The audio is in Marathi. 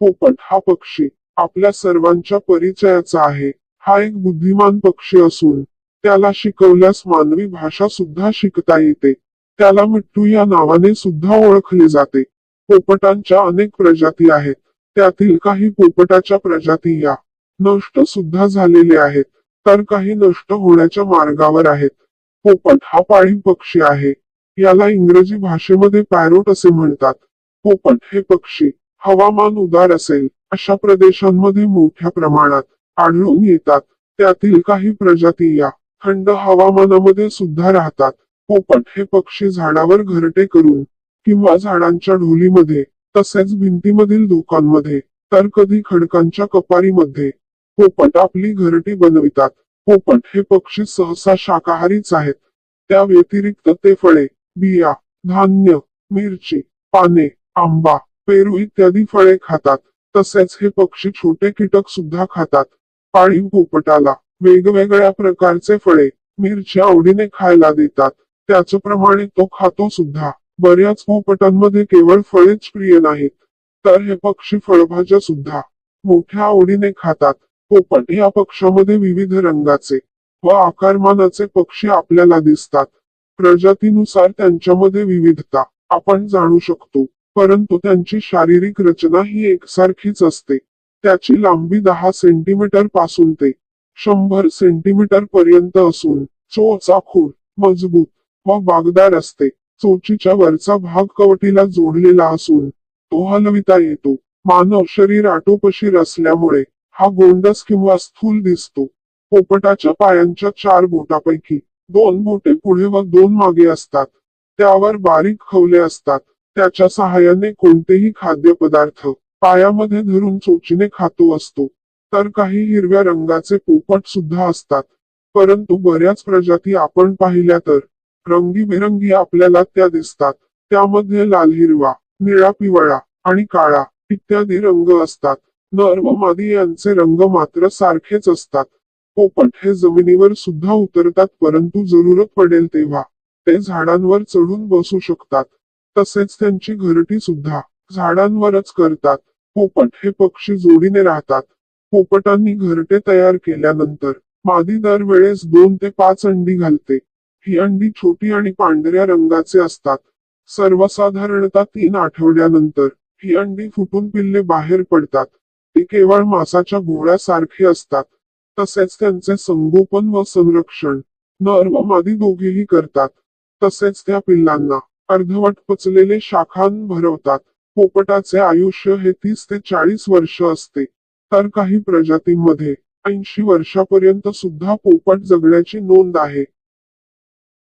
पोपट हा पक्षी आपल्या सर्वांच्या परिचयाचा आहे. हा एक बुद्धिमान पक्षी असून त्याला शिकवल्यास मानवी भाषा सुद्धा शिकता येते. त्याला मिट्टू या नावाने सुद्धा ओळखले जाते. पोपटांच्या अनेक प्रजाती आहेत. त्यातील काही पोपटाच्या प्रजाती या नष्ट सुद्धा झालेले आहेत. तर काही नष्ट होण्याच्या मार्गावर आहेत. पोपट हा पाळीव पक्षी आहे. याला इंग्रजी भाषेमध्ये पॅरोट असे म्हणतात. पोपट हे पक्षी हवामान उदार असेल अशा प्रदेशांमध्ये मोठ्या प्रमाणात आढळून येतात. त्यातील काही प्रजाती या थंड हवामानामध्ये सुद्धा राहतात. पोपट हे पक्षी झाडावर घरटे करून किंवा झाडांच्या ढोलीमध्ये तसेच भिंतीमधील धोकांमध्ये तर कधी खडकांच्या कपारीमध्ये पोपट आपली घरटी बनवितात. पोपट हे पक्षी सहसा शाकाहारीच आहेत. त्या व्यतिरिक्त ते फळे बिया धान्य मिरची पाने आंबा पेरू इत्यादी फळे खातात. तसेच हे पक्षी छोटे कीटक सुद्धा खातात. पाळीव पोपटाला वेगवेगळ्या प्रकारचे फळे मिरची आवडीने खायला देतात. त्याचप्रमाणे तो खातो सुद्धा. बऱ्याच पोपटांमध्ये केवळ फळेच प्रिय नाहीत. तर हे पक्षी फळभाज्या सुद्धा मोठ्या आवडीने खातात. पोपट या पक्षामध्ये विविध रंगाचे व आकारमानाचे पक्षी आपल्याला दिसतात. प्रजातीनुसार त्यांच्यामध्ये विविधता आपण जाणू शकतो. परंतु त्यांची शारीरिक रचना ही एकसारखीच असते. त्याची लांबी दहा सेंटीमीटरपासून ते शंभर सेंटीमीटर पर्यंत असून चोचा खूप मजबूत व बागदार असते. चोचीच्या वरचा भाग कवटीला जोडलेला असून तो हलविता येतो. मानव शरीर आटोपशीर असल्यामुळे हा गोंडस किंवा स्थूल दिसतो. पोपटाच्या पायांच्या चार बोटापैकी दोन बोटे पुढे व दोन मागे असतात. त्यावर बारीक खवले असतात. त्याच्या सहाय्याने कोणतेही खाद्यपदार्थ पायामध्ये धरून चोचीने खातो असतो. तर काही हिरव्या रंगाचे पोपट सुद्धा असतात. परंतु बऱ्याच प्रजाती आपण पाहिल्या तर रंगीबेरंगी आपल्याला त्या दिसतात. त्यामध्ये लाल हिरवा निळा पिवळा आणि काळा इत्यादी रंग असतात. नर व मादी यांचे रंग मात्र सारखेच असतात. पोपट हे जमिनीवर सुद्धा उतरतात परंतु जरूरत पडेल तेव्हा ते झाडांवर चढून बसू शकतात. तसेच त्यांची घरटी सुद्धा झाडांवरच करतात. पोपट हे पक्षी जोडीने राहतात. पोपटांनी घरटे तयार केल्यानंतर मादी दरवेळेस दोन ते पाच अंडी घालते. ही अंडी छोटी आणि पांढऱ्या रंगाचे असतात. सर्वसाधारणतः तीन आठवड्यानंतर ही अंडी फुटून पिल्ले बाहेर पडतात. ते केवळ मासाच्या गोळ्यासारखे असतात. तसेच त्यांचे संगोपन व संरक्षण नर व मादी दोघेही करतात. तसेच त्या पिल्लांना अर्धवट पचलेले शाखान भरवतात. पोपटाचे आयुष्य हे तीस ते चाळीस वर्ष असते. तर काही प्रजातींमध्ये ऐंशी वर्षापर्यंत सुद्धा पोपट जगण्याची नोंद आहे.